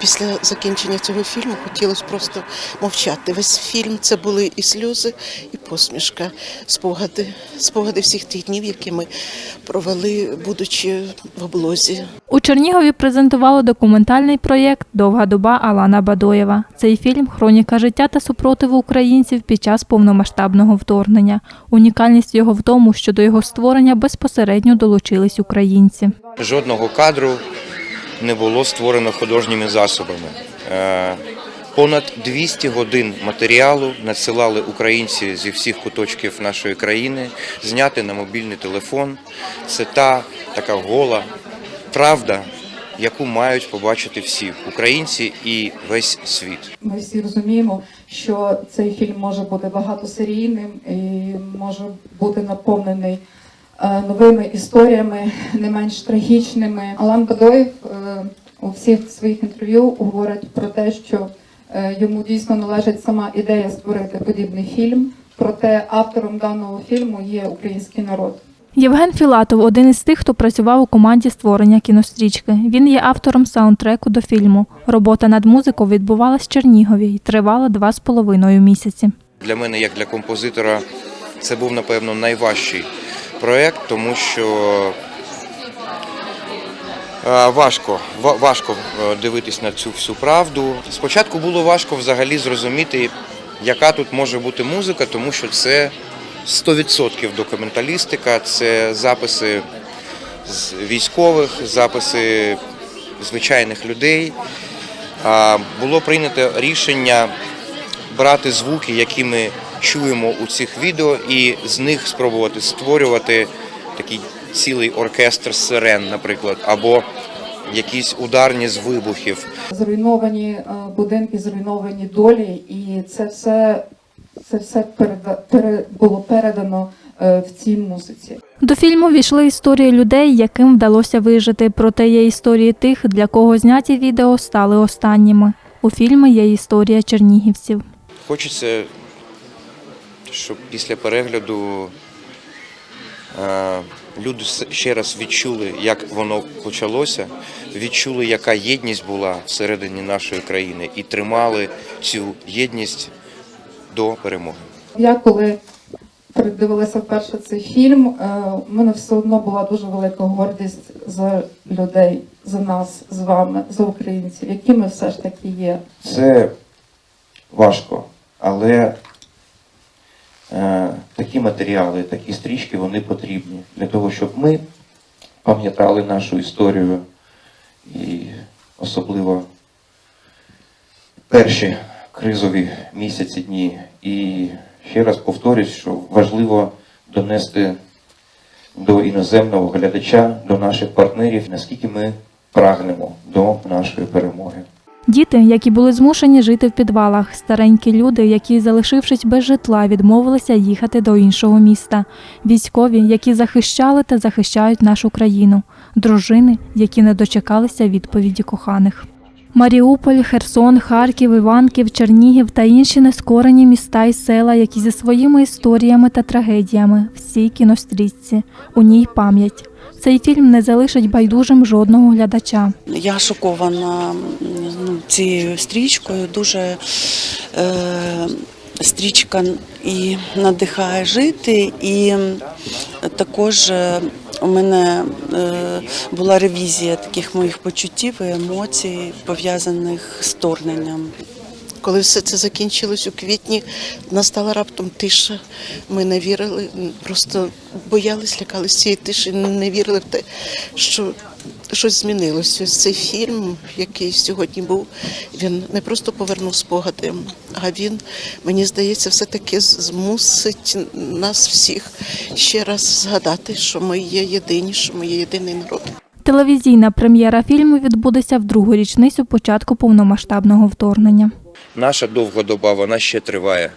Після закінчення цього фільму хотілося просто мовчати. Весь фільм це були і сльози, і посмішка, спогади, спогади всіх тих днів, які ми провели, будучи в облозі. У Чернігові презентували документальний проєкт Довга доба Алана Бадоєва. Цей фільм хроніка життя та супротиву українців під час повномасштабного вторгнення. Унікальність його в тому, що до його створення безпосередньо долучились українці. Жодного кадру не було створено художніми засобами. Е, Понад 200 годин матеріалу надсилали українці зі всіх куточків нашої країни, зняти на мобільний телефон. Це та така гола правда, яку мають побачити всі українці і весь світ. Ми всі розуміємо, що цей фільм може бути багатосерійним і може бути наповнений новими історіями, не менш трагічними. Алан Бадоєв е, у всіх своїх інтерв'ю говорить про те, що е, йому дійсно належить сама ідея створити подібний фільм. Проте автором даного фільму є український народ. Євген Філатов один із тих, хто працював у команді створення кінострічки. Він є автором саундтреку до фільму. Робота над музикою відбувалась в Чернігові і тривала два з половиною місяці. Для мене, як для композитора, це був напевно найважчий проєкт, тому що е, важко, важко е, дивитись на цю всю правду. Спочатку було важко взагалі зрозуміти, яка тут може бути музика, тому що це 100% документалістика, це записи з військових, записи звичайних людей. Було прийнято рішення брати звуки, які ми чуємо у цих відео, і з них спробувати створювати такий цілий оркестр сирен, наприклад, або якісь ударні з вибухів. Зруйновані е, будинки, зруйновані долі, і це все, це все переда- пере, було передано е, в цій музиці. До фільму війшли історії людей, яким вдалося вижити. Проте є історії тих, для кого зняті відео стали останніми. У фільмі є історія чернігівців. Хочеться, щоб після перегляду е, люди ще раз відчули, як воно почалося, відчули, яка єдність була всередині нашої країни, і тримали цю єдність до перемоги. Я коли придивилася вперше цей фільм, е, у мене все одно була дуже велика гордість за людей, за нас з вами, за українців, які ми все ж таки є. Це важко, але е, такі матеріали, такі стрічки вони потрібні для того, щоб ми пам'ятали нашу історію і особливо перші кризові місяці дні. І ще раз повторюсь, що важливо донести до іноземного глядача, до наших партнерів, наскільки ми прагнемо до нашої перемоги. Діти, які були змушені жити в підвалах, старенькі люди, які, залишившись без житла, відмовилися їхати до іншого міста, військові, які захищали та захищають нашу країну, дружини, які не дочекалися відповіді коханих. Маріуполь, Херсон, Харків, Іванків, Чернігів та інші нескорені міста і села, які зі своїми історіями та трагедіями, всі кінострічці, у ній пам'ять. Цей фільм не залишить байдужим жодного глядача. Я шокована ну, цією стрічкою. Дуже е, стрічка і надихає жити, і також е, у мене е, була ревізія таких моїх почуттів і емоцій, пов'язаних з вторгненням. Коли все це закінчилось у квітні, настала раптом тиша. Ми не вірили, просто боялись, лякались цієї тиші, не вірили в те, що щось змінилося. Цей фільм, який сьогодні був, він не просто повернув спогади, а він, мені здається, все-таки змусить нас всіх ще раз згадати, що ми є єдині, що ми є єдиний народ. Телевізійна прем'єра фільму відбудеться в другу річницю початку повномасштабного вторгнення. Наша довга доба, вона ще триває.